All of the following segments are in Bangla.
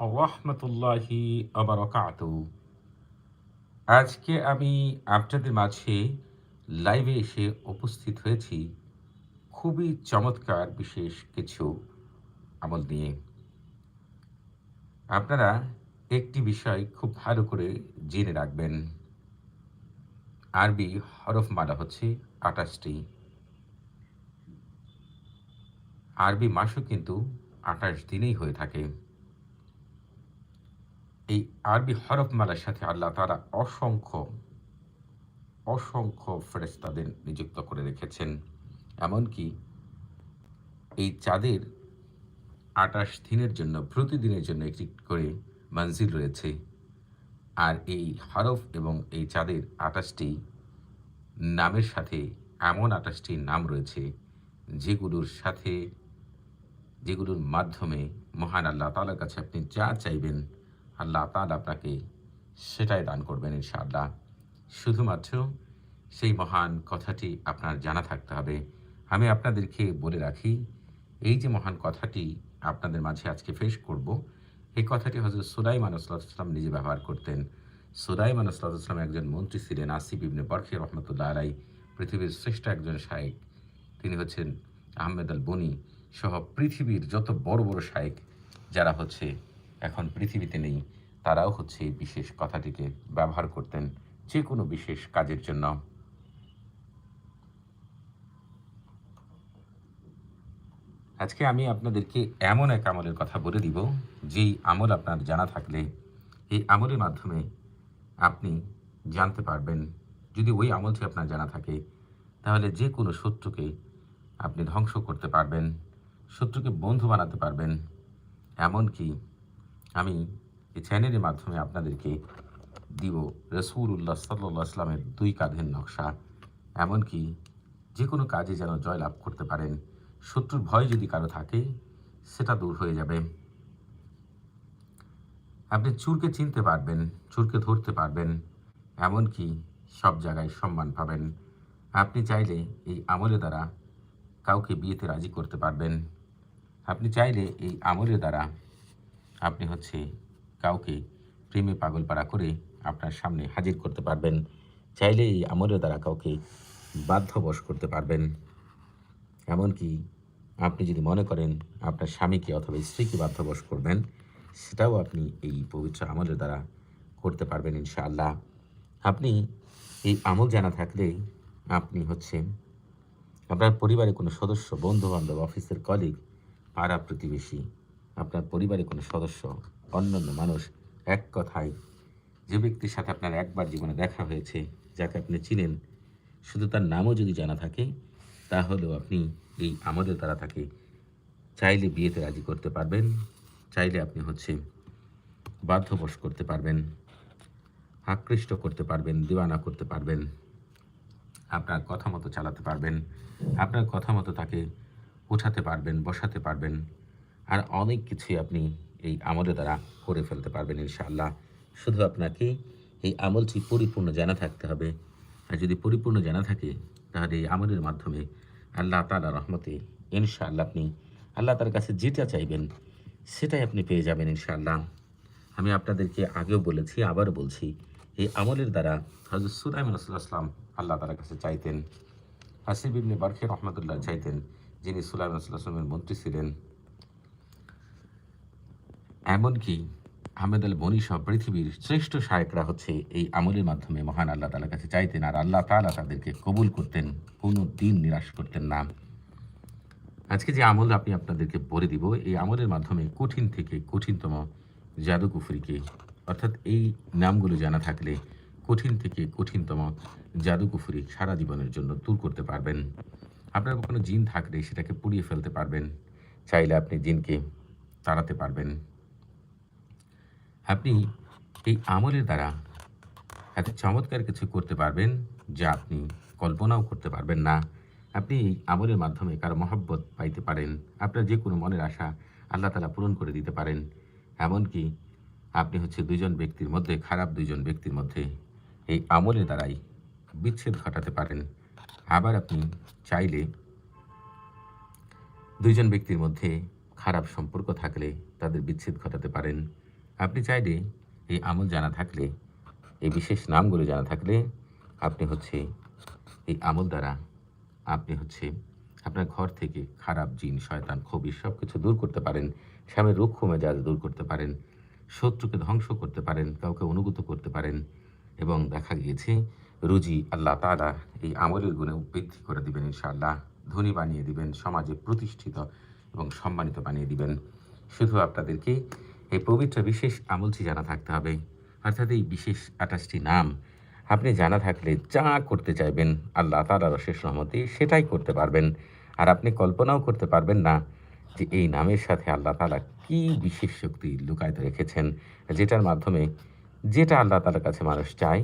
রহমতুল্লাহি আবরকাত। আজকে আমি আপনাদের মাঝে লাইভে এসে উপস্থিত হয়েছি খুবই চমৎকার বিশেষ কিছু আমল নিয়ে। আপনারা একটি বিষয় খুব ভালো করে জেনে রাখবেন। আরবি হরফমালা হচ্ছে আঠাশটি। আরবি মাসও কিন্তু আঠাশ দিনেই হয়ে থাকে। এই আরবি হরফমালার সাথে আল্লাহ তারা অসংখ্য অসংখ্য ফেরেস্তাদের নিযুক্ত করে রেখেছেন। এমনকি এই চাঁদের আটাশ দিনের জন্য, প্রতিদিনের জন্য একটি করে মঞ্জিল রয়েছে। আর এই হরফ এবং এই চাঁদের আটাশটি নামের সাথে এমন আটাশটি নাম রয়েছে, যেগুলোর সাথে, যেগুলোর মাধ্যমে মহান আল্লাহ তালার কাছে আপনি যা চাইবেন আল্লাহ তালা আপনাকে সেটাই দান করবেন ইনশাআল্লাহ। শুধুমাত্র সেই মহান কথাটি আপনার জানা থাকতে হবে। আমি আপনাদেরকে বলে রাখি, এই যে মহান কথাটি আপনাদের মাঝে আজকে ফেস করব, এই কথাটি হজরত সুলাইমান আসলাম নিজে ব্যবহার করতেন। সুলাইমান আসলাম একজন মন্ত্রী ছিলেন, আসিফ ইবনে বরখি রহমতুল্লাহ আলাই পৃথিবীর শ্রেষ্ঠ একজন শায়েক। তিনি হচ্ছেন আহমেদ আল বনি সহ পৃথিবীর যত বড় বড় শায়েক যারা হচ্ছে এখন পৃথিবীতে নেই। তারাও হচ্ছে এই বিশেষ কথাটিকে ব্যবহার করতেন যে কোনো বিশেষ কাজের জন্য। আজকে আমি আপনাদেরকে এমন এক আমলের কথা বলে দিব, যেই আমল আপনার জানা থাকলে এই আমলের মাধ্যমে আপনি জানতে পারবেন। যদি ওই আমলটি আপনার জানা থাকে, তাহলে যে কোনো শত্রুকে আপনি ধ্বংস করতে পারবেন, শত্রুকে বন্ধু বানাতে পারবেন। এমনকি আমি এই চ্যানেলের মাধ্যমে আপনাদেরকে দিব রসুল্লাহ সাল্লা আসলামের দুই কাঁধের নকশা। এমনকি যে কোনো কাজে যেন জয়লাভ করতে পারেন। শত্রুর ভয় যদি কারও থাকে, সেটা দূর হয়ে যাবে। আপনি চুরকে চিনতে পারবেন, চুরকে ধরতে পারবেন, এমনকি সব জায়গায় সম্মান পাবেন। আপনি চাইলে এই আমলের দ্বারা কাউকে বিয়েতে রাজি করতে পারবেন। আপনি চাইলে এই আমলের দ্বারা আপনি হচ্ছে কাউকে প্রেমে পাগলপাড়া করে আপনার সামনে হাজির করতে পারবেন চাইলে এই আমলের দ্বারা কাউকে বাধ্যবশ করতে পারবেন। এমনকি আপনি যদি মনে করেন আপনার স্বামীকে অথবা স্ত্রীকে বাধ্যবশ করবেন, সেটাও আপনি এই পবিত্র আমলের দ্বারা করতে পারবেন ইনশাআল্লাহ। আপনি এই আমল জানা থাকলে আপনি হচ্ছে আপনার পরিবারে কোনো সদস্য বন্ধু বান্ধব অফিসের কলিগ পাড়া প্রতিবেশী, আপনার পরিবারে কোনো সদস্য অন্যান্য মানুষ এক কথায় যে ব্যক্তির সাথে আপনার একবার জীবনে দেখা হয়েছে, যাকে আপনি চিনেন, শুধু তার নামও যদি জানা থাকে, তাহলেও আপনি এই আমাদের দ্বারা তাকে চাইলে বিয়েতে রাজি করতে পারবেন, চাইলে আপনি হচ্ছে বাধ্যবশ করতে পারবেন, আকৃষ্ট করতে পারবেন দিওয়ানা করতে পারবেন, আপনার কথা মতো চালাতে পারবেন, আপনার কথা মতো তাকে উঠাতে পারবেন, বসাতে পারবেন, আর অনেক কিছুই আপনি এই আমলের দ্বারা করে ফেলতে পারবেন ইনশাআল্লাহ। শুধু আপনাকে এই আমলটি পরিপূর্ণ জানা থাকতে হবে। আর যদি পরিপূর্ণ জানা থাকে, তাহলে এই আমলের মাধ্যমে আল্লাহ তালা রহমতে ইনশাআল্লাহ আপনি আল্লাহ তার কাছে যেটা চাইবেন, সেটাই আপনি পেয়ে যাবেন ইনশাআল্লাহ। আমি আপনাদেরকে আগেও বলেছি আবার বলছি, এই আমলের দ্বারা হজরত সুলাইমান আসলাম আল্লাহ তালার কাছে চাইতেন। হাসিব ইবনে বারখে রহমতুল্লাহ চাইতেন, যিনি সুলাইমান আসলামের মন্ত্রী ছিলেন। এমনকি আহমেদ আল বনি সহ পৃথিবীর শ্রেষ্ঠ শায়করা হচ্ছে এই আমলের মাধ্যমে মহান আল্লাহ তালার কাছে চাইতেন আর আল্লাহ তালা তাদেরকে কবুল করতেন, কোনো দিন নিরাশ করতেন না। আজকে যে আমল আমি আপনাদেরকে বলে দিব, এই আমলের মাধ্যমে কঠিন থেকে কঠিনতম জাদুকুফরিকে, অর্থাৎ এই নামগুলো জানা থাকলে কঠিন থেকে কঠিনতম জাদুকুফরি সারা জীবনের জন্য দূর করতে পারবেন। আপনার কোনো জিন থাকলে সেটাকে পুড়িয়ে ফেলতে পারবেন, চাইলে আপনি জিনকে তাড়াতে পারবেন। আপনি এই আমলের দ্বারা এত চমৎকার কিছু করতে পারবেন যা আপনি কল্পনাও করতে পারবেন না। আপনি এই আমলের মাধ্যমে কারও মহব্বত পাইতে পারেন। আপনার যে কোনো মনের আশা আল্লাহ তালা পূরণ করে দিতে পারেন। এমনকি আপনি হচ্ছে দুজন ব্যক্তির মধ্যে, খারাপ দুজন ব্যক্তির মধ্যে এই আমলের দ্বারাই বিচ্ছেদ ঘটাতে পারেন। আবার আপনি চাইলে দুইজন ব্যক্তির মধ্যে খারাপ সম্পর্ক থাকলে তাদের বিচ্ছেদ ঘটাতে পারেন। আপনি চাইলে এই আমল জানা থাকলে, এই বিশেষ নামগুলো জানা থাকলে আপনি হচ্ছে এই আমল দ্বারা আপনি হচ্ছে আপনার ঘর থেকে খারাপ জিন, শয়তান খবির সব কিছু দূর করতে পারেন। স্বামীর রুক্ষ মেজাজ দূর করতে পারেন। শত্রুকে ধ্বংস করতে পারেন। কাউকে অনুগত করতে পারেন। এবং দেখা গিয়েছে রুজি আল্লাহ তালা এই আমলের গুণে বৃদ্ধি করে দিবেন ইনশাআল্লাহ। ধনী বানিয়ে দিবেন। সমাজে প্রতিষ্ঠিত এবং সম্মানিত বানিয়ে দিবেন। শুধু আপনাদেরকে এই পবিত্র বিশেষ আমলটি জানা থাকতে হবে। অর্থাৎ এই বিশেষ আঠাশটি নাম আপনি জানা থাকলে যা করতে চাইবেন, আল্লাহ তালার অশেষ রহমতে সেটাই করতে পারবেন। আর আপনি কল্পনাও করতে পারবেন না যে এই নামের সাথে আল্লাহ তালা কী বিশেষ শক্তি লুকায়িত রেখেছেন, যেটার মাধ্যমে যেটা আল্লাহ তালার কাছে মানুষ চায়,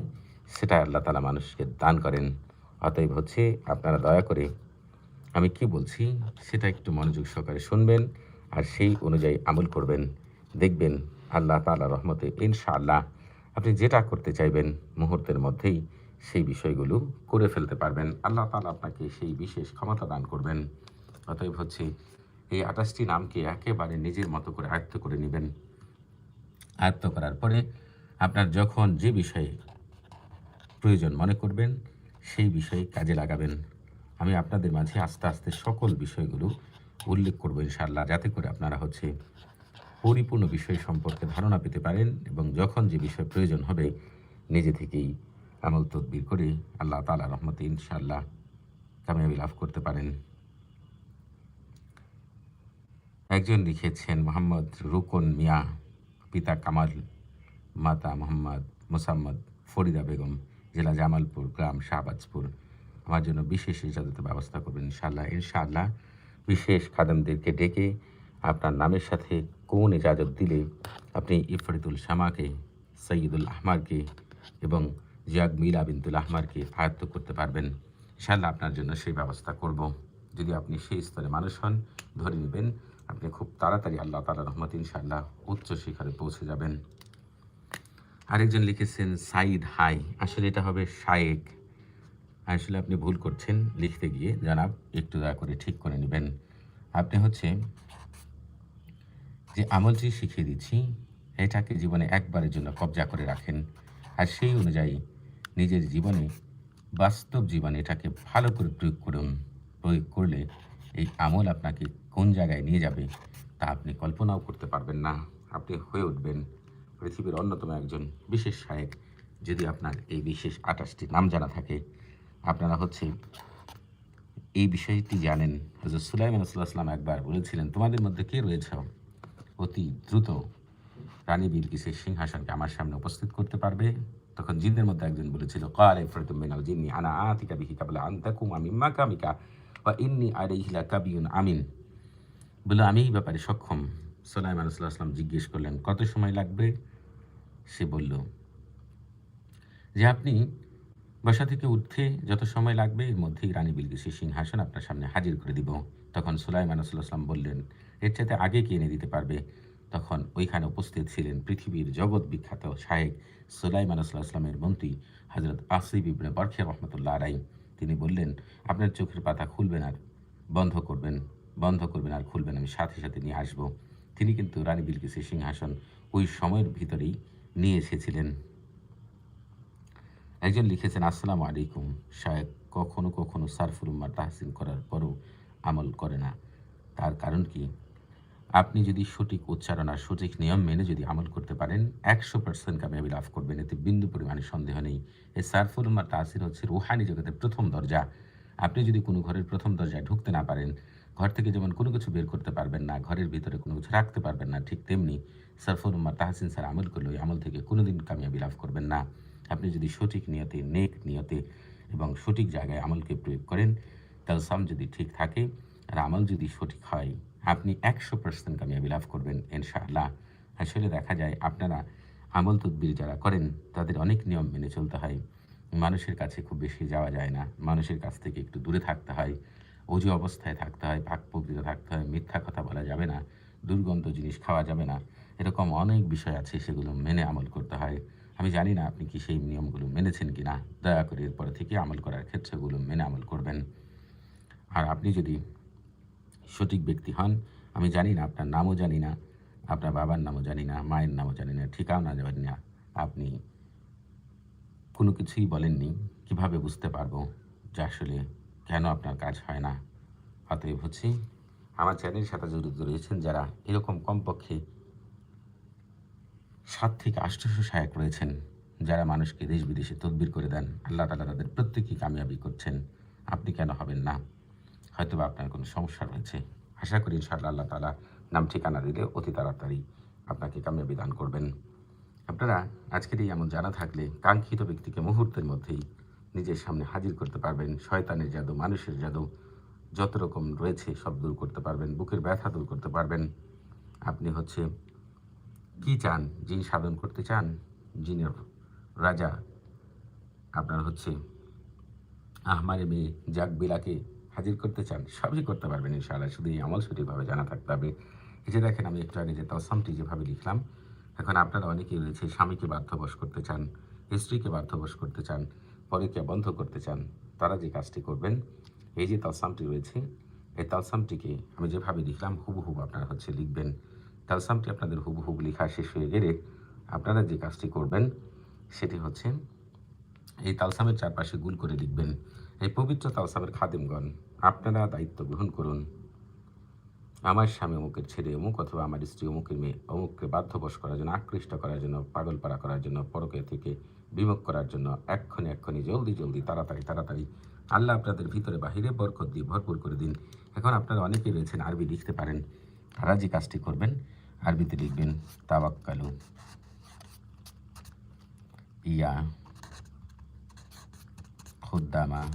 সেটা আল্লাহ তালা মানুষকে দান করেন। অতএব হচ্ছে আপনারা দয়া করে আমি কি বলছি সেটা একটু মনোযোগ সহকারে শুনবেন আর সেই অনুযায়ী আমল করবেন। দেখবেন আল্লাহ তালা রহমতে, ইনশাআল্লাহ আপনি যেটা করতে চাইবেন মুহূর্তের মধ্যেই সেই বিষয়গুলো করে ফেলতে পারবেন। আল্লাহ তালা আপনাকে সেই বিশেষ ক্ষমতা দান করবেন। অতএব হচ্ছে এই আঠাশটি নামকে একেবারে নিজের মতো করে আয়ত্ত করে নেবেন। আয়ত্ত করার পরে আপনার যখন যে বিষয়ে প্রয়োজন মনে করবেন, সেই বিষয়ে কাজে লাগাবেন। আমি আপনাদের মাঝে আস্তে আস্তে সকল বিষয়গুলো উল্লেখ করব ইনশাআল্লাহ, যাতে করে আপনারা হচ্ছে পরিপূর্ণ বিষয় সম্পর্কে ধারণা পেতে পারেন এবং যখন যে বিষয় প্রয়োজন হবে, নিজে থেকেই আমল তদবির করে আল্লাহ তালা রহমতে ইনশাআল্লাহ কামিয়াবি লাভ করতে পারেন। একজন লিখেছেন, মোহাম্মদ রুকন মিয়া, পিতা কামাল, মাতা মোহাম্মদ মোসাম্মদ ফরিদা বেগম, জেলা জামালপুর গ্রাম শাহবাজপুর। আমার জন্য বিশেষ ইজাজতের ব্যবস্থা করবেন ইনশাআল্লাহ। ইনশাআল্লাহ বিশেষ খাদেমদেরকে ডেকে আপনার নামের সাথে কোন ইজাজত দিলে আপনি ইফরিদুল শামাকে, সৈয়দুল আহমারকে এবং জিয়াদ মিলা বিনতুল আহমারকে আয়ত্ত করতে পারবেন? ইনশাআল্লাহ আপনার জন্য সেই ব্যবস্থা করব। যদি আপনি সেই স্তরে মানুষ হন, ধরে নেবেন আপনি খুব তাড়াতাড়ি আল্লাহ তালা রহমত ইনশাআল্লাহ উচ্চ শিখরে পৌঁছে যাবেন। আরেকজন লিখেছেন, সাইদ হাই। আসলে এটা হবে শায়েক। আসলে আপনি ভুল করছেন, লিখতে গিয়ে জানাব একটু দয়া করে ঠিক করে নেবেন। আপনি হচ্ছে যে আমলটি শিখিয়ে দিচ্ছি, এটাকে জীবনে একবারের জন্য কবজা করে রাখেন। আর সেই অনুযায়ী নিজের জীবনে, বাস্তব জীবনে এটাকে ভালো করে প্রয়োগ করুন। প্রয়োগ করলে এই আমল আপনাকে কোন জায়গায় নিয়ে যাবে, তা আপনি কল্পনাও করতে পারবেন না। আপনি হয়ে উঠবেন পৃথিবীর অন্যতম একজন বিশেষ সাহেব যদি আপনার এই বিশেষ আঠাশটি নাম জানা থাকে, আপনারা হচ্ছে এই বিষয়টি জানেন। হজরত সুলাইমান সাল্লাম একবার বলেছিলেন, তোমাদের মধ্যে কে রয়েছে? অতি দ্রুত রানী বিলকিসের সিংহাসনকে আমার সামনে উপস্থিত করতে পারবে। তখন জিনদের মধ্যে একজন বলেছিল, কাল এফরতুম মিনাল জিন্নি আনা আতিকা বিহি কাবলা আনতাকুম আমি মাকামিকা বা ইন্নি আলাইহিলা কাবিউন আমিন। বলে আমি এই ব্যাপারে সক্ষম। সোলাইমান সাল্লাম জিজ্ঞেস করলেন, কত সময় লাগবে? সে বলল, যে আপনি বসা থেকে উঠতে যত সময় লাগবে, এর মধ্যেই রানী বিলকিসের সিংহাসন আপনার সামনে হাজির করে দিব। তখন সুলাইমান সাল্লাম বললেন এর চাইতে আগে কে এনে দিতে পারবে? তখন ওইখানে উপস্থিত ছিলেন পৃথিবীর জগৎ বিখ্যাত শাহেক সুলাইমান সাল্লামের মন্ত্রী হজরত আসিফ ইবনে বরখে রহমতুল্লাহ রাই তিনি বললেন, আপনার চোখের পাতা খুলবেন আর বন্ধ করবেন বন্ধ করবেন আর খুলবেন, আমি সাথে সাথে নিয়ে আসব। তিনি কিন্তু রানী বিলকিসের সিংহাসন ওই সময়ের ভিতরেই নিয়ে এসেছিলেন। একজন লিখেছেন, আসসালামু আলাইকুম শায়দ কখনো কখনো সারফুল উম্মার তাহসিন করার পরও আমল করে না। তার কারণ কি? আপনি যদি সঠিক উচ্চারণ আর সঠিক নিয়ম মেনে যদি আমল করতে পারেন, একশো পার্সেন্ট কামিয়াবি লাভ করবেন। এতে বিন্দু পরিমাণে সন্দেহ নেই। এই সারফুল উম্মার তাহসির হচ্ছে রুহানি জগতের প্রথম দরজা। আপনি যদি কোনো ঘরের প্রথম দরজায় ঢুকতে না পারেন, ঘর থেকে যেমন কোনো কিছু বের করতে পারবেন না, ঘরের ভিতরে কোনো কিছু রাখতে পারবেন না, ঠিক তেমনি সারফুল উম্মার তাহসিন স্যার আমল করলে ওই আমল থেকে কোনোদিন কামিয়াবি লাভ করবেন না। আপনি যদি সঠিক নিয়তে, নেক নিয়তে এবং সঠিক জায়গায় আমলকে প্রয়োগ করেন তালসাম যদি ঠিক থাকে আর আমল যদি সঠিক হয় আপনি একশো পার্সেন্ট কামিয়াবি লাভ করবেন, ইনশাআল্লাহ। আসলে দেখা যায় আপনারা আমল তদবির যারা করেন, তাদের অনেক নিয়ম মেনে চলতে হয়। মানুষের কাছে খুব বেশি যাওয়া যায় না। মানুষের কাছ থেকে একটু দূরে থাকতে হয়, অজু অবস্থায় থাকতে হয় পাক পবিত্র থাকতে হয়, মিথ্যা কথা বলা যাবে না, দুর্গন্ধ জিনিস খাওয়া যাবে না। এরকম অনেক বিষয় আছে সেগুলো মেনে আমল করতে হয়। আমি জানি না আপনি কি সেই নিয়মগুলো মেনেছেন কি না দয়া করে এরপর থেকে আমল করার ক্ষেত্রেগুলো মেনে আমল করবেন। আর আপনি যদি সঠিক ব্যক্তি হন। আমি জানি না, আপনার নামও জানি না, আপনার বাবার নামও জানি না, মায়ের নামও জানি না ঠিকানা জানি না। আপনি কোনো কিছুই বলেননি, কীভাবে বুঝতে পারব যে আসলে কেন আপনার কাজ হয় না? অতএব হচ্ছে আমার চ্যানেলের সাথে জড়িত রয়েছেন যারা এরকম কমপক্ষে সাত থেকে আষ্টশো সহায়ক রয়েছেন, যারা মানুষকে দেশ বিদেশে তদবির করে দেন, আল্লাহ তালা তাদের প্রত্যেকেই কামিয়াবি করছেন। আপনি কেন হবেন না? হয়তো বা আপনার কোনো সমস্যা রয়েছে। আশা করি ইনশাআল্লাহ আল্লাহ তালা নাম ঠিকানা দিলে অতি তাড়াতাড়ি আপনাকে কামিয়াবি দান করবেন। আপনারা আজকের এই এমন জানা থাকলে কাঙ্ক্ষিত ব্যক্তিকে মুহূর্তের মধ্যেই নিজের সামনে হাজির করতে পারবেন। শয়তানের জাদু, মানুষের জাদু, যত রকম রয়েছে সব দূর করতে পারবেন, বুকের ব্যথা দূর করতে পারবেন। আপনি হচ্ছে কি চান? জিন সাধন করতে চান? জিনের রাজা আপনার হচ্ছে আহমারে মেয়ে জাক বিলাকে হাজির করতে চান, সবই করতে পারবেন ইনশাআল্লাহ। শুধু এই আমল সঠিকভাবে জানা থাকতে হবে। এই যে দেখেন, আমি একটু আগে যে তসামটি যেভাবে লিখলাম, এখন আপনারা অনেকেই রয়েছে, স্বামীকে বাধ্যবশ করতে চান, স্ত্রীকে বাধ্যবশ করতে চান পরেকে বন্ধ করতে চান, তারা যে কাজটি করবেন, এই যে তালসামটি রয়েছে, এই তালসামটিকে আমি যেভাবে লিখলাম হুবহুব আপনারা হচ্ছে লিখবেন। তালসামটি আপনাদের হুবহুব লেখা শেষ হয়ে গেলে আপনারা যে কাজটি করবেন, সেটি হচ্ছে এই তালসামের চারপাশে গুল করে লিখবেন। এই পবিত্র তালসামের খাদেমগণ, আপনারা দায়িত্ব গ্রহণ করুন। আমার স্বামী অমুকের ছেলে অমুক অথবা আমার স্ত্রী অমুকের মেয়ে অমুককে বাধ্যবশ করার জন্য, আকৃষ্ট করার জন্য পাগল পাগলপাড়া করার জন্য, পরকে থেকে বিমুখ করার জন্য এক্ষণে এক্ষণে জলদি জলদি, তাড়াতাড়ি তাড়াতাড়ি আল্লাহ আপনাদের ভিতরে বাহিরে বরকত দিয়ে ভরপুর করে দিন। এখন আপনারা অনেকেই রয়েছেন, আরবি লিখতে পারেন। তারা যে কাজটি করবেন, আরবিতে লিখবেন, তাওয়াক্কালু। ইয়া। خدامة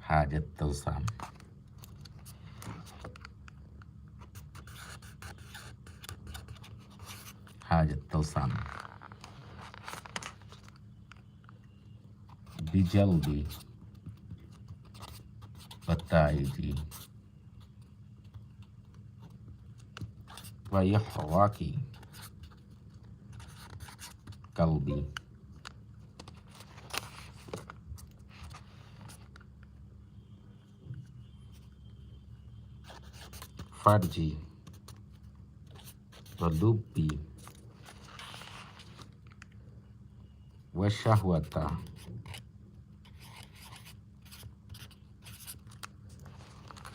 حاجة تلصم حاجة تلصم بجلدي. بتايدي ويحواكي. قلبي. মুখার্জি তদুপি ওয়াশাহওয়াতা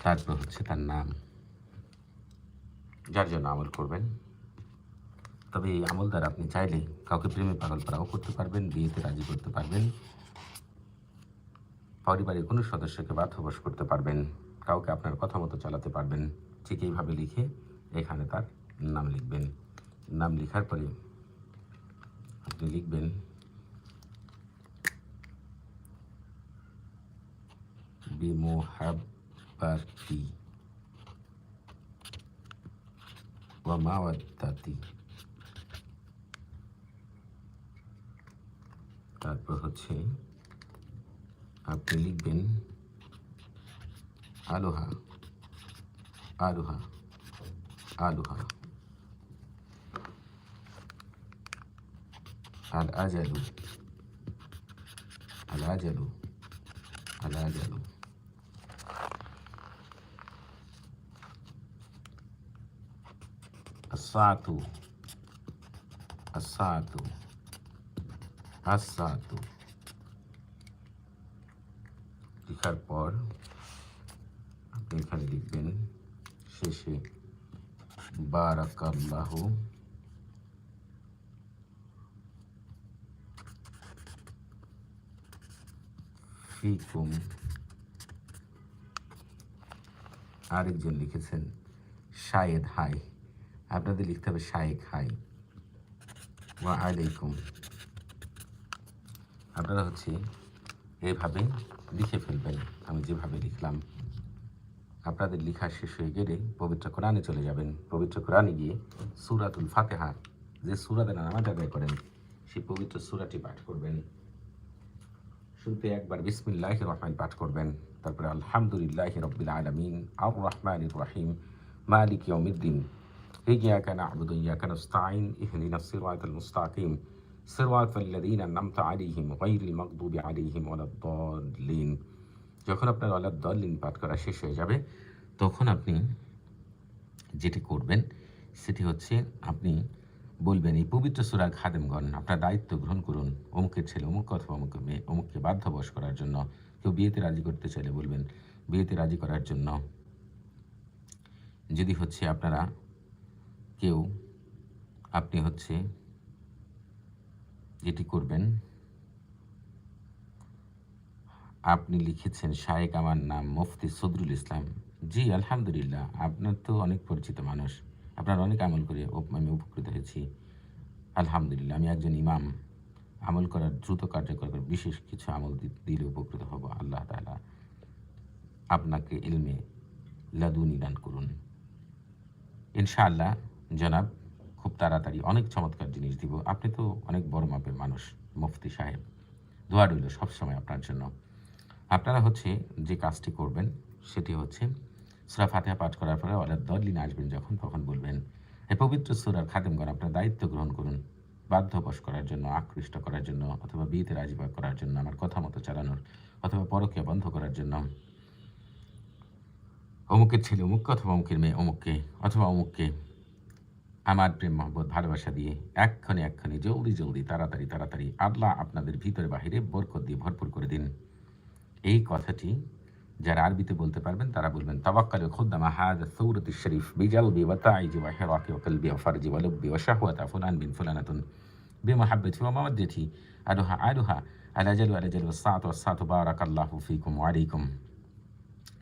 তারপর হচ্ছে তার নাম। যার জন্য আমল করবেন। তবে এই আমল দ্বারা আপনি চাইলে কাউকে প্রেমে পাগল পাড়াও করতে পারবেন, বিয়েতে রাজি করতে পারবেন। পরিবারের কোনো সদস্যকে বাধ্যবশ করতে পারবেন। কাউকে আপনার কথা মতো চালাতে পারবেন। ঠিক এইভাবে লিখে এখানে তার নাম লিখবেন। নাম লেখার পরে আপনি লিখবেন বিমোহাবাতি ওয়ামাওয়াতি তারপর হচ্ছে আপনি লিখবেন, আলোহা। আলোহা আলোহা আল আজালু আল আজালু আল আজালু الساعة الساعة الساعة লেখার পর আপনি এখানে লিখবেন শেষে। বারাকাল্লাহ। ফিকুম। আরেকজন লিখেছেন, শায়েদ হাই। আপনাদের লিখতে হবে, শায়েক হাই। ওয়া আলাইকুম আপনারা হচ্ছে এভাবে লিখে ফেলবেন। আমি যেভাবে লিখলাম আপনাদের লেখা শেষ হয়ে গেলে পবিত্র কোরআনে চলে যাবেন পবিত্র কোরআনে গিয়ে সুরাতুল ফাতেহা যে সুরাতে নামাজ আদায় করেন সেই পবিত্র সুরাটি পাঠ করবেন শুরুতে একবার বিসমিল্লাহ রহমান পাঠ করবেন তারপরে আলহামদুলিল্লাহ রব্বিল আলমিন আর রহমান রাহিম মালিক ইয়মিদ্দিন إياك نعبد وإياك نستعين اهدنا الصراط المستقيم صراط الذين أنعمت عليهم غير المغضوب عليهم ولا الضالين যখন আপনার ওয়ালাদ দলিন পাঠ করা শেষ হয়ে যাবে, তখন আপনি যেটি করবেন, সেটি হচ্ছে আপনি বলবেন, এই পবিত্র সুরার খাদেমগণ, আপনার দায়িত্ব গ্রহণ করুন। অমুকের ছেলে, অমুক অথবা অমুক মেয়ে, অমুককে বাধ্যবশ করার জন্য। কেউ বিয়েতে রাজি করতে চাইলে বলবেন, বিয়েতে রাজি করার জন্য। যদি হচ্ছে আপনারা কেউ, আপনি হচ্ছে যেটি করবেন আপনি লিখেছেন শায়েক, আমার নাম মুফতি সদরুল ইসলাম। জি, আলহামদুলিল্লাহ, আপনার তো অনেক পরিচিত মানুষ। আপনার অনেক আমল করে আমি উপকৃত হয়েছি। আলহামদুলিল্লাহ, আমি একজন ইমাম। আমল করার দ্রুত কার্যকর করে বিশেষ কিছু আমল দিলে উপকৃত হব, আল্লাহ তালা আপনাকে ইলমে লাদুনি দান করুন। ইনশাআল্লাহ, জনাব, খুব তাড়াতাড়ি অনেক চমৎকার জিনিস দিব। আপনি তো অনেক বড় মাপের মানুষ, মুফতি সাহেব। দোয়া রইল সবসময় আপনার জন্য। আপনারা হচ্ছে যে কাজটি করবেন, সেটি হচ্ছে সুরা ফাতিহা পাঠ করার পরে অর্ডার দলিন আসবেন যখন, তখন বলবেন এই পবিত্র সুরার খাদেমগণ আপনার দায়িত্ব গ্রহণ করুন। বাধ্যবশ করার জন্য, আকৃষ্ট করার জন্য, অথবা বিয়েতে রাজিবাগ করার জন্য, আমার কথা মতো চালানোর, অথবা পরকে বন্ধ করার জন্য। অমুকের ছেলে অমুককে, অথবা অমুকের মেয়ে অমুককে, অথবা অমুককে আমার প্রেম, মহব্বত, ভালোবাসা দিয়ে এক্ষণে এক্ষণে জলদি জলদি, তাড়াতাড়ি তাড়াতাড়ি আল্লাহ আপনাদের ভিতরে বাহিরে বরকত দিয়ে ভরপুর করে দিন। এই কথাটি যারা আরবিতে বলতে পারবেন তারা বলবেন তাবাক্কালে খুদ্দামা হাদ সৌরত শরীফ বিজালবি ওয়াতাইজি ওয়া হিরাকি ওয়া কলবি ওয়া ফারজি ওয়া লব্বি ওয়া শাহওয়াতা ফুলান বিন ফুলানাতুন بمحبتي ومودتي أدها أدها على جل وعلى جل والساعة والساعة بارك الله فيكم وعليكم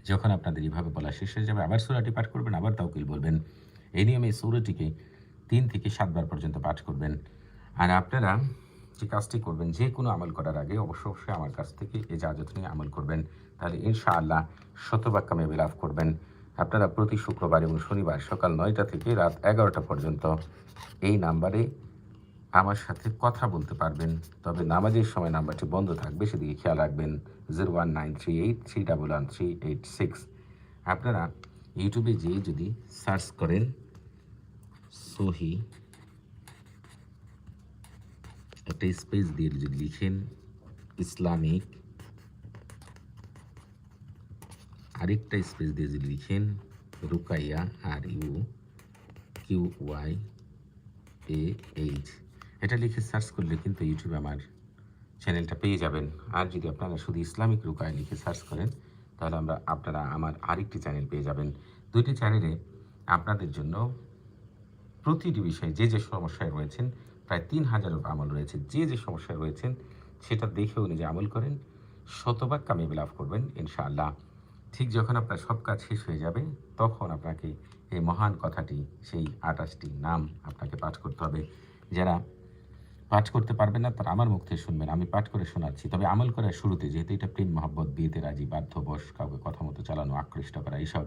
যখন আপনাদের এইভাবে বলা শেষ হয়ে যাবে আবার সূরাটি পাঠ করবেন আবার তাওকিল বলবেন এই নিয়মে এই সূরাটিকে তিন থেকে সাতবার পর্যন্ত পাঠ করবেন আর আপনারা যে কাজটি করবেন, যে কোনো আমল করার আগে অবশ্য অবশ্যই আমার কাছ থেকে এজাজত নিয়ে আমল করবেন, তাহলে ইনশাআল্লাহ শতভাগ কামিয়াবি লাভ করবেন। আপনারা প্রতি শুক্রবার এবং শনিবার সকাল নয়টা থেকে রাত এগারোটা পর্যন্ত এই নাম্বারে আমার সাথে কথা বলতে পারবেন। তবে নামাজের সময় নাম্বারটি বন্ধ থাকবে, সেদিকে খেয়াল রাখবেন, zero one nine three eight, three double one, three eight six. আপনারা ইউটিউবে যেয়ে যদি সার্চ করেন সহি একটা স্পেস দিয়ে যদি লিখেন ইসলামিক, আরেকটা স্পেস দিয়ে যদি লিখেন Rukaiya R U Q Y A H এটা লিখে সার্চ করলে কিন্তু ইউটিউবে আমার চ্যানেলটা পেয়ে যাবেন। আর যদি আপনারা শুধু ইসলামিক রুকায় লিখে সার্চ করেন, তাহলে আমরা আপনারা আমার আরেকটি চ্যানেল পেয়ে যাবেন। দুইটি চ্যানেলে আপনাদের জন্য প্রতিটি বিষয়ে যে যে সমস্যায় রয়েছেন প্রায় তিন হাজারের আমল রয়েছে। যে যে সমস্যায় রয়েছেন, সেটা দেখে অনুযায়ী আমল করেন, শতভাগ কামিয়াবি লাভ করবেন, ইনশাআল্লাহ। ঠিক যখন আপনার সব কাজ শেষ হয়ে যাবে, তখন আপনাকে এই মহান কথাটি, সেই আটাশটি নাম আপনাকে পাঠ করতে হবে। যারা পাঠ করতে পারবেন না, তারা আমার মুখ থেকে শুনবেন, আমি পাঠ করে শোনাচ্ছি। তবে আমল করার শুরুতে, যেহেতু এটা প্রেম, মহব্বত, বিয়েতে রাজি, বাধ্য, বস, কাউকে কথা মতো চালানো, আকৃষ্ট করা, এইসব,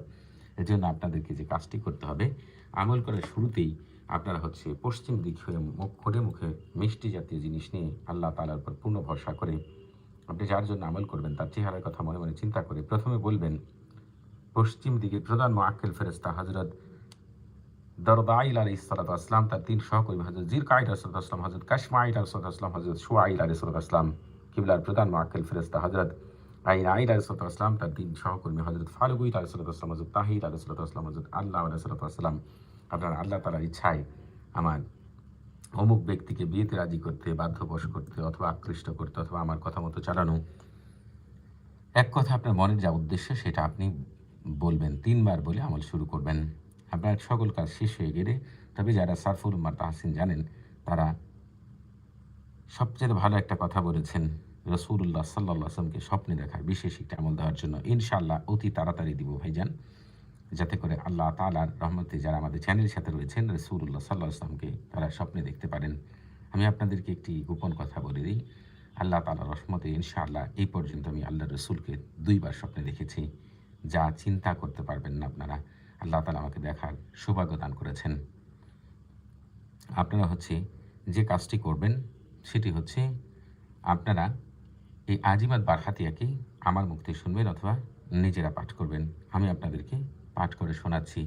এর জন্য আপনাদেরকে যে কাজটি করতে হবে, আমল করার শুরুতেই আপনারা হচ্ছে পশ্চিম দিক হয়ে মুখ মুখে মিষ্টি জাতীয় জিনিস নিয়ে আল্লাহ তালার উপর পূর্ণ ভরসা করে আপনি যার জন্য আমল করবেন, তার চেহারার কথা মনে মনে চিন্তা করে প্রথমে বলবেন, পশ্চিম দিকে প্রধান মোয়াক্কেল ফেরেস্তা হজরত দরদাইল আলী সালাত আসলাম তার তিন সহকর্মী হজরত জির কাইড আসরত আসলাম হজরত কাশমাইল আসরত আসলাম হজরত সুয়াইল আলী সালাত আসলাম কিবলার প্রধান মোয়াক্কেল ফেরেস্তা হজরত আইন আইল আলী সালাত আসলাম তার তিন সহকর্মী হজরত ফালুগুইল আলী সালাত আসলাম হজরত তাহির আলী সালাত আসলাম হজরত আল্লাহ আলী সালাত আসলাম আপনার আল্লাহ তালার ইচ্ছায় আমার অমুক ব্যক্তিকে বিয়েতে রাজি করতে, বাধ্যবশ করতে অথবা আকৃষ্ট করতে অথবা আমার কথা মতো চালানো, এক কথা আপনার মনের যা উদ্দেশ্য সেটা আপনি বলবেন, তিনবার বলে আমল শুরু করবেন। আপনার সকল কাজ শেষ হয়ে গেলে তবে যারা সারফুল উম্মার তাহসিন জানেন, তারা সবচেয়ে ভালো একটা কথা বলেছেন রসুল্লাহ সাল্লাহ আসলামকে স্বপ্নে দেখার বিশেষ একটা আমল দেওয়ার জন্য। ইনশাআল্লাহ অতি তাড়াতাড়ি দিব ভাইজান। যাতে করে আল্লাহ তালার রহমতে যারা আমাদের চ্যানেলের সাথে রয়েছেন রসুল্লাহ সাল্লাহ আসলামকে তারা স্বপ্নে দেখতে পারেন। আমি আপনাদেরকে একটি গোপন কথা বলে দিই। আল্লাহ তালার রহমতে ইনশাআল্লাহ এই পর্যন্ত আমি আল্লাহ রসুলকে দুইবার স্বপ্নে দেখেছি। যা চিন্তা করতে পারবেন না আপনারা। আল্লাহ তালা আমাকে দেখার সৌভাগ্য দান করেছেন। আপনারা হচ্ছে যে কাজটি করবেন, সেটি হচ্ছে আপনারা এই আজিমাত বারহাতিয়াকে আমার থেকে শুনবেন অথবা নিজেরা পাঠ করবেন। আমি আপনাদেরকে পাঠ করে শোনাচ্ছি।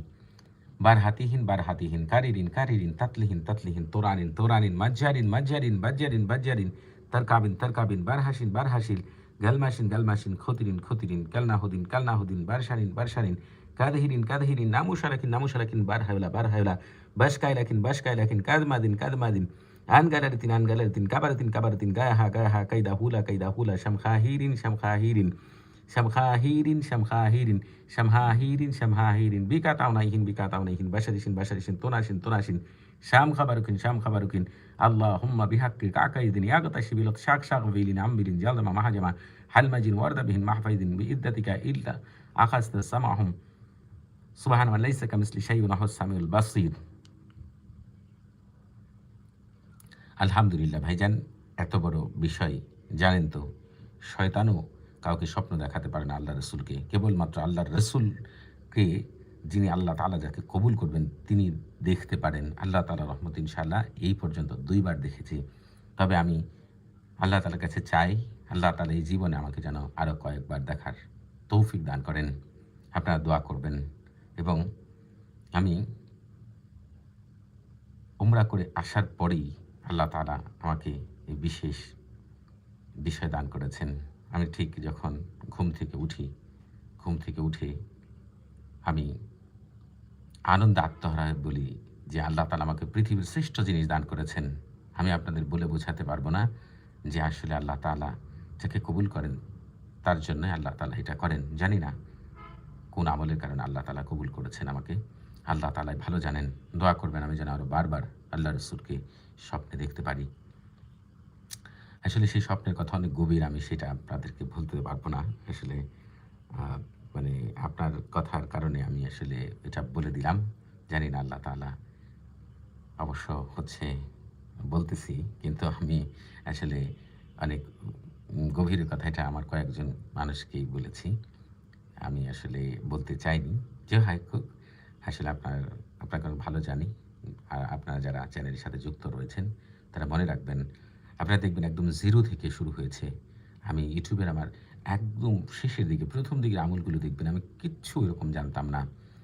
বার হাতিহীন বারহাতিহীন বারহাতিহীন কারিরিন কারিরিন, তাতলিহীন তাতলিহীন, তোরানিন তোরানিন, মাজ্জারিন মাজ্জারিন, বাজ্জারিন বাজ্জারিন, তরকাবিন তরকাবিন বারহাসিন বারহাসিল গালমাসিন গালমাসিন, খতিরিন খতিরিন কালনাহুদিন কালনাহুদিন বারসারিন বারসারিন কাদহিরিন কাদহিরিন, নামুশারাকিন নামুশারাকিন, বার হাওলা বার হাওলা বাস কাইলাকিন বাস কাইলাকিন কাদমাদিন কাদমাদিন আন গালারিতিন আন গালারিতিন কাবারাতিন কাবারাতিন, গায়াহা গায়াহা, কাইদা, হুলা কাইদা, হুলা, শামখাহিরিন শামখাহিরিন। শামখাহিরিন শামখাহিরিন শামহাহিরিন শামহাহিরিন বিকাতাউনাইহিন বিকাতাউনাইহিন বাশারিসিন বাশারিসিন তোনাসিন তোনাসিন শাম খাবারুকিন শাম খাবারুকিন আল্লাহুম্মা বিহাক্কি কাকাইদিন ইয়াগতাশি বিলত শাক শাক বিলিন আমবিরিন জালমা মাহাজামা হালমাজিন ওয়ারদাবিহিন মাহফাইদিন বিইদ্দাতিকা ইল্লা আখাজতা সামাহুম সুবহান মান লাইসা কামিসলি শাইউন হুস সামিউল বাসীর আলহামদুলিল্লাহ ভাইজান, এত বড় বিষয় জানেন তো, শয়তানও কাউকে স্বপ্ন দেখাতে পারে না আল্লাহ রসুলকে। কেবলমাত্র আল্লাহর রসুলকে যিনি আল্লাহ তালা যাকে কবুল করবেন, তিনি দেখতে পারেন। আল্লাহ তালা রহমত ইনশাল্লাহ এই পর্যন্ত দুইবার দেখেছি। তবে আমি আল্লাহ তালার কাছে চাই, আল্লাহ তালা এই জীবনে আমাকে যেন আরও কয়েকবার দেখার তৌফিক দান করেন, আপনারা দোয়া করবেন এবং আমি উমরা করে আসার পরেই আল্লাহ তালা আমাকে এই বিশেষ বিষয় দান করেছেন। আমি ঠিক যখন ঘুম থেকে উঠি, ঘুম থেকে উঠে আমি আনন্দ আত্মহারা বলি যে আল্লাহ তালা আমাকে পৃথিবীর শ্রেষ্ঠ জিনিস দান করেছেন। আমি আপনাদের বলে বোঝাতে পারব না যে আসলে আল্লাহ তালা যাকে কবুল করেন, তার জন্য আল্লাহ তালা এটা করেন। জানি না কোন আমলের কারণে আল্লাহ তালা কবুল করেছেন আমাকে। আল্লাহ তালাই ভালো জানেন। দোয়া করবেন আমি যেন আরও বারবার আল্লাহ রসুলকে স্বপ্নে দেখতে পারি। আসলে সেই স্বপ্নের কথা অনেক গভীর, আমি সেটা আপনাদেরকে বলতে পারব না। আসলে মানে আপনার কথার কারণে আমি আসলে এটা বলে দিলাম। জানি না আল্লাহ তাআলা অবশ্য হচ্ছে বলতেছি, কিন্তু আমি আসলে অনেক গভীর কথা এটা আমার কয়েকজন মানুষকেই বলেছি। আমি আসলে বলতে চাইনি। যে হয় হোক, আসলে আপনার, আপনাকে ভালো জানি। আর আপনারা যারা চ্যানেলের সাথে যুক্ত রয়েছেন, তারা মনে রাখবেন আপনারা দেখবেন একদম জিরো থেকে শুরু হয়েছে। আমি ইউটিউবের আমার একদম শেষের দিকে, প্রথম দিকের আমলগুলো দেখবেন, আমি কিচ্ছু এরকম জানতাম না।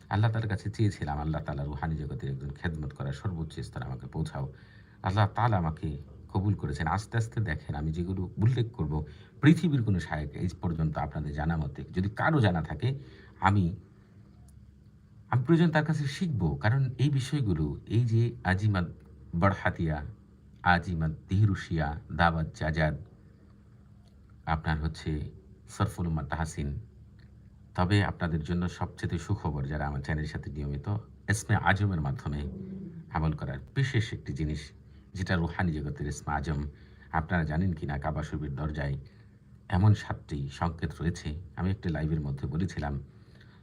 আল্লাহ তালার কাছে চেয়েছিলাম, আল্লাহ তালা রুহানি জগতের একজন খেদমত করার সর্বোচ্চ স্তরে আমাকে পৌঁছাও। আল্লাহ তালা আমাকে কবুল করেছেন। আস্তে আস্তে দেখেন, আমি যেগুলো উল্লেখ করব, পৃথিবীর কোনো সাহেব এই পর্যন্ত আপনাদের জানা মতে, যদি কারও জানা থাকে, আমি আমি প্রয়োজন তার কাছে শিখব। কারণ এই বিষয়গুলো, এই যে আজিমাদ বড়হাতিয়া আজিমাদ দিহরুশিয়া দাবাদ জাজাদ। আপনার হচ্ছে সরফুল তাহাসিন। তবে আপনাদের জন্য সবচেয়ে সুখবর যারা আমার চ্যানেলের সাথে নিয়মিত এসমে আজমের মাধ্যমে আমল করার বিশেষ একটি জিনিস, যেটা রুহানি জগতের এসমে আজম। আপনারা জানেন কি না, কাবা শরীফের দরজায় এমন সাতটি সংকেত রয়েছে। আমি একটি লাইভের মধ্যে বলেছিলাম,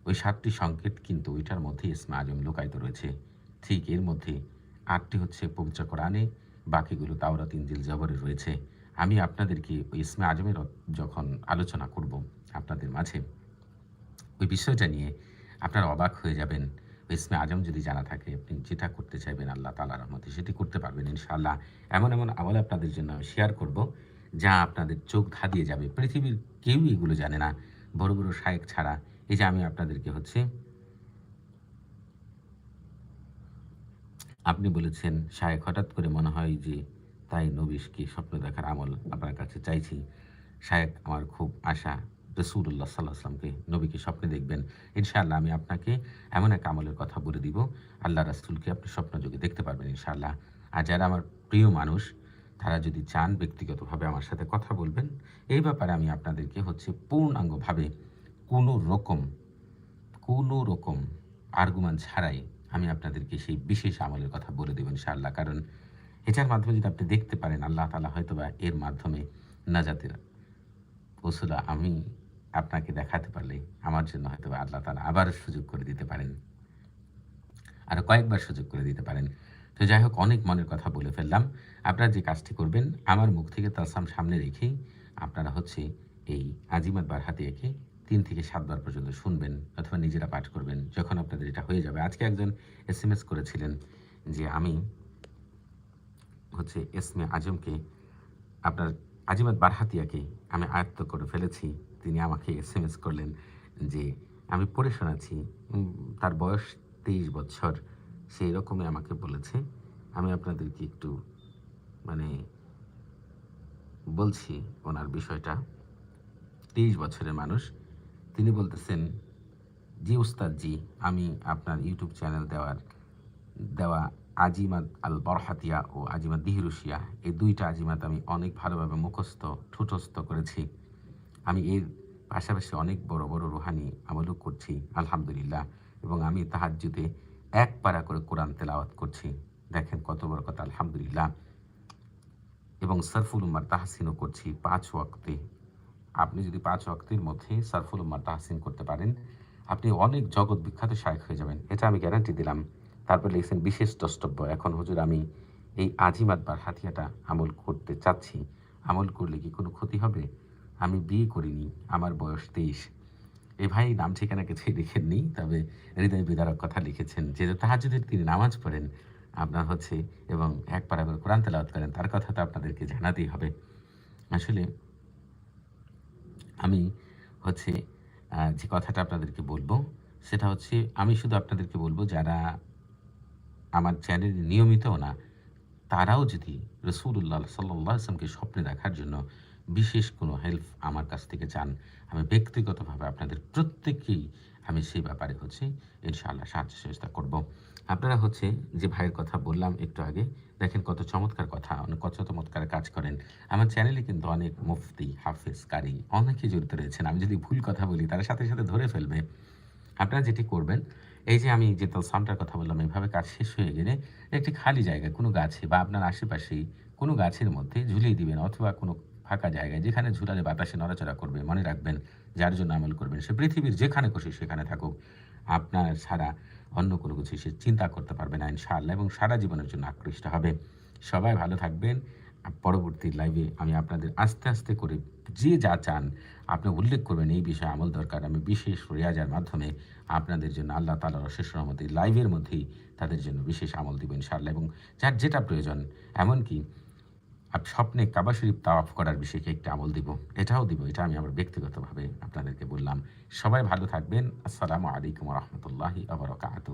ওই সাতটি সংকেত কিন্তু ওইটার মধ্যে ইসমা আজম লুকায়িত রয়েছে। ঠিক এর মধ্যে আটটি হচ্ছে পবিত্র কোরআনে বাকিগুলো তাওরাত ইঞ্জিল জবরে রয়েছে। আমি আপনাদেরকে ওই ইসমা আজমের যখন আলোচনা করব আপনাদের মাঝে, ওই বিষয়টা নিয়ে আপনারা অবাক হয়ে যাবেন। ইসমে আজম যদি জানা থাকে, আপনি যেটা করতে চাইবেন, আল্লাহ তালা রহমতে সেটি করতে পারবেন ইনশাআল্লাহ। এমন এমন আমল আপনাদের জন্য আমি শেয়ার করব, যা আপনাদের চোখ ধাঁধিয়ে যাবে। পৃথিবীর কেউই এগুলো জানে না, বড় বড় শায়েক ছাড়া। এই যে আমি আপনাদেরকে হচ্ছে আপনি বলেছেন শায়েক হঠাৎ করে মনে হয় যে তাই নবীশকে স্বপ্ন দেখার আমল আপনার কাছে চাইছি। শায়েক আমার খুব আশা রসুল্লাহ সাল্লাহ আসলামকে নবীকে স্বপ্নে দেখবেন। ইনশাআল্লাহ আমি আপনাকে এমন এক আমলের কথা বলে দিব, আল্লাহ রাসুলকে আপনি স্বপ্নযোগে দেখতে পারবেন ইনশাআল্লাহ। আর যারা আমার প্রিয় মানুষ, তারা যদি চান ব্যক্তিগতভাবে আমার সাথে কথা বলবেন, এই ব্যাপারে আমি আপনাদেরকে হচ্ছে পূর্ণাঙ্গভাবে কোনো রকম কোনো রকম আর্গুমান ছাড়াই আমি আপনাদেরকে সেই বিশেষ আমলের কথা বলে দেবেন ইনশাআল্লাহ। কারণ এটার মাধ্যমে যদি আপনি দেখতে পারেন, আল্লাহ তালা হয়তো বা এর মাধ্যমে নাজাতের ওসুলা আমি আপনাকে দেখাতে পারলে আমার জন্য হয়তো আল্লাহ তালা আবার সুযোগ করে দিতে পারেন। আরও কয়েকবার সুযোগ করে দিতে পারেন। তো যাই হোক, অনেক মনের কথা বলে ফেললাম। আপনারা যে কাজটি করবেন, আমার মুখ থেকে তাসাম সামনে রেখেই আপনারা হচ্ছে এই আজিমাত বারহাতিয়াকে তিন থেকে সাতবার পর্যন্ত শুনবেন অথবা নিজেরা পাঠ করবেন যখন আপনাদের এটা হয়ে যাবে। আজকে একজন এস করেছিলেন যে আমি হচ্ছে এসমে আজমকে আপনার আজিমাত বারহাতিয়াকে আমি আয়ত্ত করে ফেলেছি। তিনি আমাকে এস এম এস করলেন যে আমি পড়ে শোনাচ্ছি তার বয়স তেইশ বছর সেই রকমই আমাকে বলেছে। আমি আপনাদেরকে একটু মানে বলছি ওনার বিষয়টা। তেইশ বছরের মানুষ তিনি বলতেছেন, জি উস্তাদ জি আমি আপনার ইউটিউব চ্যানেল দেওয়ার, দেওয়া আজিমাত আল বরহাতিয়া ও আজিমাত দিহিরুশিয়া, এই দুইটা আজিমাত আমি অনেক ভালোভাবে মুখস্থ, ঠুটস্থ করেছি। আমি এর পাশাপাশি অনেক বড় বড় রুহানি আমলও করছি, আলহামদুলিল্লাহ, এবং আমি তাহাজ্জুদে এক পারা করে কোরআন তেলাওয়াত করছি। দেখেন কত বড় কথা, আলহামদুলিল্লাহ। এবং সরফুল উম্মার তাহসিনও করছি পাঁচ ওয়াক্তে আপনি যদি পাঁচ ওয়াক্তের মধ্যে সরফুল উম্মার তাহসিন করতে পারেন, আপনি অনেক জগৎ বিখ্যাত শায়ক হয়ে যাবেন। এটা আমি গ্যারান্টি দিলাম। তারপর লিখছেন বিশেষ দ্রষ্টব্য। এখন হুজুর, আমি এই আজিমাত বার হাতিয়াটা আমল করতে চাচ্ছি। আমল করলে কি কোনো ক্ষতি হবে? আমি বিয়ে করিনি, আমার বয়স তেইশ। এ ভাই নাম ঠিকানা কিছুই লিখেননি, তবে হৃদয় বিদারক কথা লিখেছেন যে তাহাজুদের তিনি নামাজ পড়েন, আপনার হচ্ছে এবং এক করে কোরআন তেলাওয়াত করেন, তার কথা তো আপনাদেরকে জানাতেই হবে। আসলে আমি হচ্ছে যে কথাটা আপনাদেরকে বলব, সেটা হচ্ছে আমি শুধু আপনাদেরকে বলব, যারা আমার চ্যানেল নিয়মিতও না, তারাও যদি রসুল্লাহ সাল্লাহ আসলামকে স্বপ্নে দেখার জন্য বিশেষ কোনো হেল্প আমার কাছ থেকে চান, আমি ব্যক্তিগতভাবে আপনাদের প্রত্যেককেই আমি সেই ব্যাপারে হচ্ছে ইনশাআল্লাহ সাহায্য সহযোগিতা করব। আপনারা হচ্ছে যে ভাইয়ের কথা বললাম একটু আগে, দেখেন কত চমৎকার কথা, অনেক কত চমৎকার কাজ করেন। আমার চ্যানেলে কিন্তু অনেক মুফতি, হাফেজ, কারি অনেকে জড়িত রয়েছেন। আমি যদি ভুল কথা বলি, তারা সাথে সাথে ধরে ফেলবে। আপনারা যেটি করবেন, এই যে আমি যে তলসামটার কথা বললাম এইভাবে কাজ শেষ হয়ে গেলে একটি খালি জায়গায় কোনো গাছে বা আপনার আশেপাশেই কোনো গাছের মধ্যে ঝুলিয়ে দিবেন অথবা কোনো ফাঁকা জায়গায় যেখানে ঝুলালে বাতাসে নড়াচড়া করবে, মনে রাখবেন, যার জন্য আমল করবেন। সে পৃথিবীর যেখানে খুশি সেখানে থাকুক। আপনার ছাড়া অন্য কোনো কিছু সে চিন্তা করতে পারবে না, ইনশাআল্লাহ, এবং সারা জীবনের জন্য আকৃষ্ট হবে। সবাই ভালো থাকবেন। পরবর্তী লাইভে আমি আপনাদের আস্তে আস্তে করে যে যা চান, আপনি উল্লেখ করবেন, এই বিষয়ে আমল দরকার। আমি বিশেষ রিয়াজার মাধ্যমে আপনাদের জন্য আল্লাহ তালার অশেষ রহমতে লাইভের মধ্যেই তাদের জন্য বিশেষ আমল দিব, ইনশাআল্লাহ, এবং যার যেটা প্রয়োজন, এমনকি আপ স্বপ্নে কাবা শরীফ তাওয়াফ করার বিষয়ে একটি আমল দিব। এটাও দিব। এটা আমি আমার ব্যক্তিগতভাবে আপনাদেরকে বললাম। সবাই ভালো থাকবেন। আসসালামু আলাইকুম রহমতুল্লাহি আবরকাত